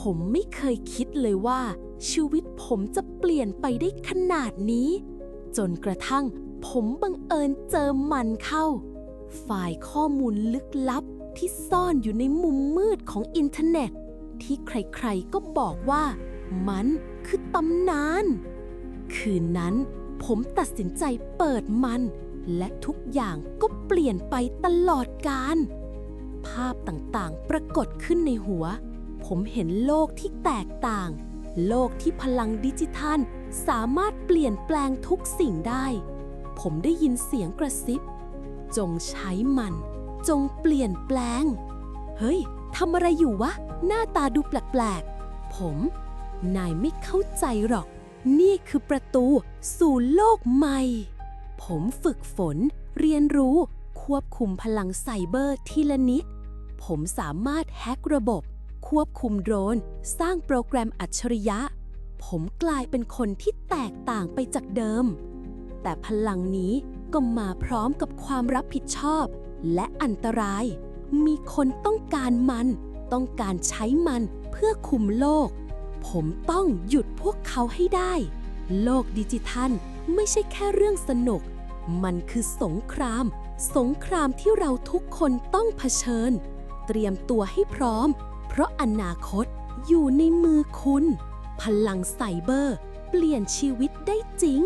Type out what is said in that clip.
ผมไม่เคยคิดเลยว่า ชีวิตผมจะเปลี่ยนไปได้ขนาดนี้ จนกระทั่งผมบังเอิญเจอมันเข้า ฝ่ายข้อมูลลึกลับที่ซ่อนอยู่ในมุมมืดของอินเทอร์เน็ต ที่ใครๆก็บอกว่า มันคือตำนาน คืนนั้นผมตัดสินใจเปิดมัน และทุกอย่างก็เปลี่ยนไปตลอดกาลภาพต่างๆปรากฏขึ้นในหัว ผมเห็นโลกที่แตกต่าง โลกที่พลังดิจิทัล สามารถเปลี่ยนแปลงทุกสิ่งได้ ผมได้ยินเสียงกระซิบ จงใช้มัน จงเปลี่ยนแปลง เฮ้ยทำอะไรอยู่วะ หน้าตาดูแปลกๆ ผม นายไม่เข้าใจหรอก นี่คือประตูสู่โลกใหม่ ผมฝึกฝน เรียนรู้ ควบคุมพลังไซเบอร์ทีละนิด ผมสามารถแฮกระบบ ควบคุมโดรน สร้างโปรแกรมอัจฉริยะ ผมกลายเป็นคนที่แตกต่างไปจากเดิม แต่พลังนี้ก็มาพร้อมกับความรับผิดชอบ และอันตราย มีคนต้องการมัน ต้องการใช้มันเพื่อคุมโลก ผมต้องหยุดพวกเขาให้ได้ โลกดิจิทัลไม่ใช่แค่เรื่องสนุก มันคือสงคราม สงครามที่เราทุกคนต้องเผชิญ เตรียมตัวให้พร้อม เพราะอนาคตอยู่ในมือคุณ พลังไซเบอร์ เปลี่ยนชีวิตได้จริง